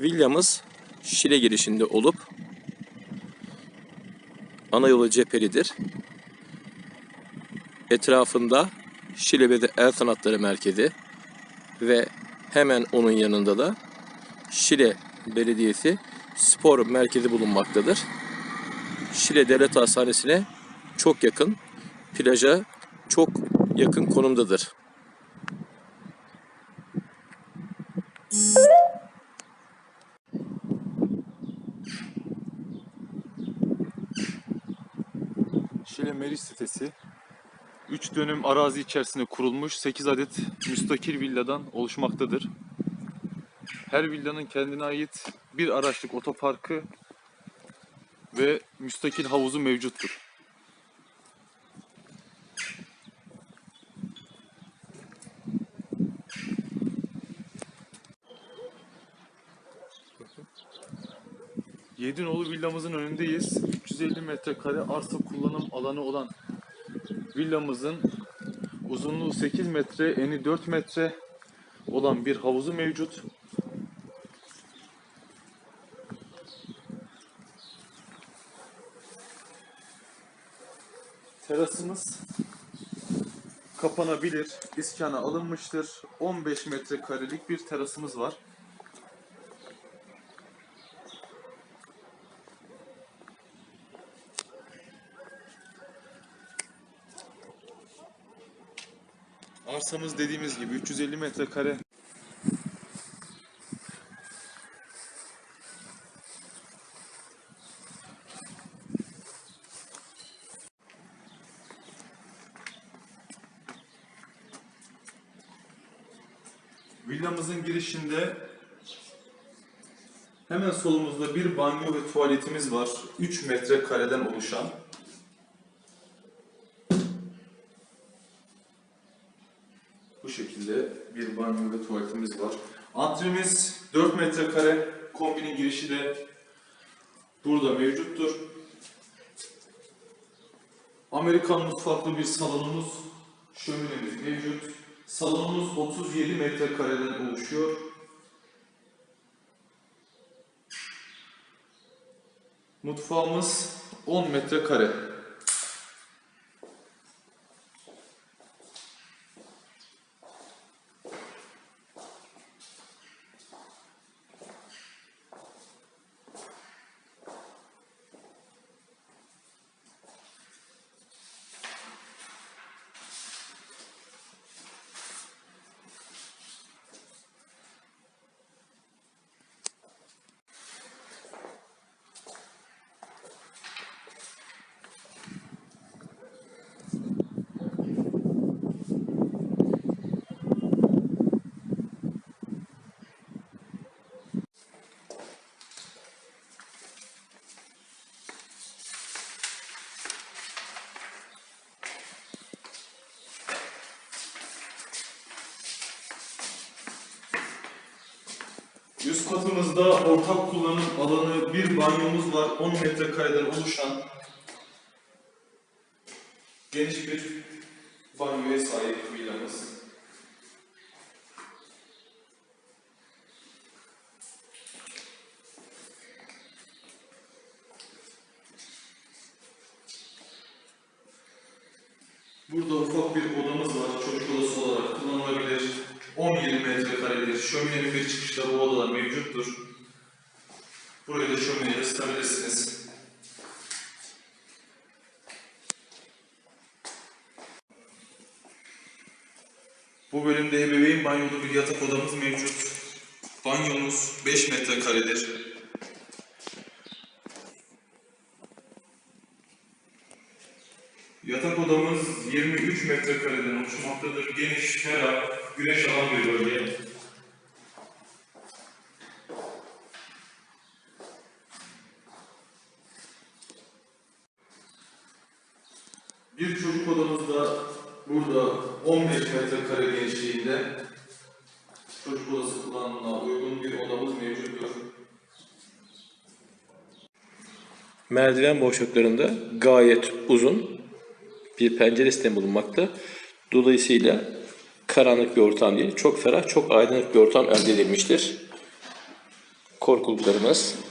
Villamız Şile girişinde olup ana yolu cephelidir. Etrafında Şile Bede El Sanatları Merkezi ve hemen onun yanında da Şile Belediyesi Spor Merkezi bulunmaktadır. Şile Devlet Hastanesi'ne çok yakın, plaja çok yakın konumdadır. Meris sitesi 3 dönüm arazi içerisinde kurulmuş 8 adet müstakil villadan oluşmaktadır. Her villanın kendine ait bir araçlık otoparkı ve müstakil havuzu mevcuttur. Yedinoğlu villamızın önündeyiz. 350 metrekare arsa kullanım alanı olan villamızın uzunluğu 8 metre, eni 4 metre olan bir havuzu mevcut. Terasımız kapanabilir, iskana alınmıştır. 15 metrekarelik bir terasımız var. Arsamız dediğimiz gibi 350 metrekare. Villamızın girişinde hemen solumuzda bir banyo ve tuvaletimiz var. 3 metrekareden oluşan. Şekilde bir banyo ve tuvaletimiz var. Antremiz 4 metrekare. Kombinin girişi de burada mevcuttur. Amerikan mutfaklı bir salonumuz, şöminemiz mevcut. Salonumuz 37 metrekareden oluşuyor. Mutfağımız 10 metrekare. Üst katımızda ortak kullanım alanı bir banyomuz var. 10 metrekareden oluşan geniş bir banyoya sahip villamız. Burada ufak bir odamız var. Çocuk odası olarak kullanılabilir. 10-20 metrekaredir. Şöminenin bir çıkışta bu odalar mevcuttur. Burayı da şömineyle ısıtabilirsiniz. Bu bölümde ebeveyn banyolu bir yatak odamız mevcut. Banyomuz 5 metrekaredir. Yatak odamız 23 metrekareden oluşmaktadır. Geniş, ferah, güneş alan bir bölge. Bir çocuk odamız da burada 15 metrekare genişliğinde çocuk odası kullanımına uygun bir odamız mevcuttur. Merdiven boşluklarında gayet uzun bir pencere sistemi bulunmakta. Dolayısıyla karanlık bir ortam değil, çok ferah, çok aydınlık bir ortam elde edilmiştir. korkuluklarımız.